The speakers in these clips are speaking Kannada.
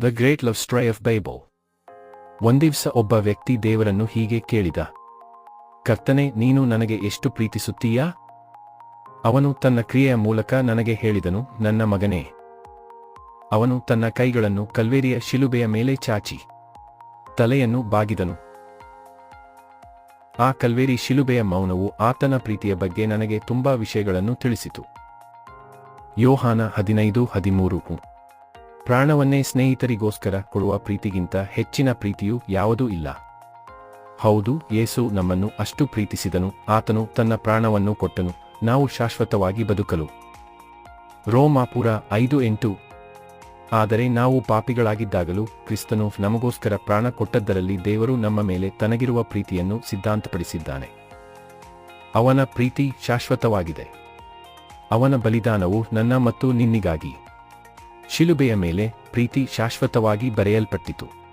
The great love story of Bible ಒಂದಿವ್ಸ ಒಬ್ಬ ವ್ಯಕ್ತಿ ದೇವರನ್ನು ಹೀಗೆ ಕೇಳಿದ. ಕರ್ತನೆ, ನೀನು ನನಗೆ ಎಷ್ಟು ಪ್ರೀತಿಸುತ್ತೀಯಾ? ಅವನು ತನ್ನ ಕ್ರಿಯೆಯ ಮೂಲಕ ನನಗೆ ಹೇಳಿದನು, ನನ್ನ ಮಗನೇ. ಅವನು ತನ್ನ ಕೈಗಳನ್ನು ಕಲ್ವೇರಿಯ ಶಿಲುಬೆಯ ಮೇಲೆ ಚಾಚಿ. ತಲೆಯನ್ನು ಬಾಗಿದನು. ಆ ಕಲ್ವೇರಿ ಶಿಲುಬೆಯ ಮೌನವು ಆತನ ಪ್ರೀತಿಯ ಬಗ್ಗೆ ನನಗೆ ತುಂಬಾ ವಿಷಯಗಳನ್ನು ತಿಳಿಸಿತು. ಯೋಹಾನ ಹದಿನೈದು, ಹದಿಮೂರು ಪ್ರಾಣವನ್ನೇ ಸ್ನೇಹಿತರಿಗೋಸ್ಕರ ಕೊಡುವ ಪ್ರೀತಿಗಿಂತ ಹೆಚ್ಚಿನ ಪ್ರೀತಿಯು ಯಾವುದೂ ಇಲ್ಲ. ಹೌದು, ಯೇಸು ನಮ್ಮನ್ನು ಅಷ್ಟು ಪ್ರೀತಿಸಿದನು, ಆತನು ತನ್ನ ಪ್ರಾಣವನ್ನು ಕೊಟ್ಟನು, ನಾವು ಶಾಶ್ವತವಾಗಿ ಬದುಕಲು. ರೋಮಾಪುರ ಐದು ಎಂಟು. ಆದರೆ ನಾವು ಪಾಪಿಗಳಾಗಿದ್ದಾಗಲೂ ಕ್ರಿಸ್ತನು ನಮಗೋಸ್ಕರ ಪ್ರಾಣ ಕೊಟ್ಟದ್ದರಲ್ಲಿ ದೇವರು ನಮ್ಮ ಮೇಲೆ ತನಗಿರುವ ಪ್ರೀತಿಯನ್ನು ಸಿದ್ಧಾಂತಪಡಿಸಿದ್ದಾನೆ. ಅವನ ಪ್ರೀತಿ ಶಾಶ್ವತವಾಗಿದೆ. ಅವನ ಬಲಿದಾನವು ನನ್ನ ಮತ್ತು ನಿನ್ನಿಗಾಗಿ. ಶಿಲುಬೆಯ ಮೇಲೆ ಪ್ರೀತಿ ಶಾಶ್ವತವಾಗಿ ಬರೆಯಲ್ಪಟ್ಟಿತು.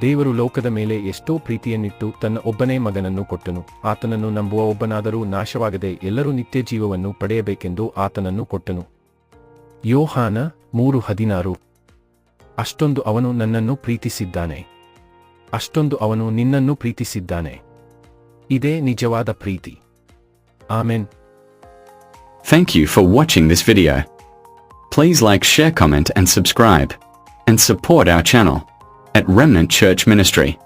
ದೇವರು ಲೋಕದ ಮೇಲೆ ಎಷ್ಟೋ ಪ್ರೀತಿಯನ್ನಿಟ್ಟು ತನ್ನ ಒಬ್ಬನೇ ಮಗನನ್ನು ಕೊಟ್ಟನು. ಆತನನ್ನು ನಂಬುವ ಒಬ್ಬನಾದರೂ ನಾಶವಾಗದೆ ಎಲ್ಲರೂ ನಿತ್ಯ ಜೀವವನ್ನು ಪಡೆಯಬೇಕೆಂದು ಆತನನ್ನು ಕೊಟ್ಟನು. ಯೋಹಾನ ಮೂರು ಹದಿನಾರು. ಅಷ್ಟೊಂದು ಅವನು ನನ್ನನ್ನು ಪ್ರೀತಿಸಿದ್ದಾನೆ. ಅಷ್ಟೊಂದು ಅವನು ನಿನ್ನನ್ನು ಪ್ರೀತಿಸಿದ್ದಾನೆ. ಇದೇ ನಿಜವಾದ ಪ್ರೀತಿ. Amen. Thank you for watching this video. Please like, share, comment and subscribe. And support our channel at Remnant Church Ministry.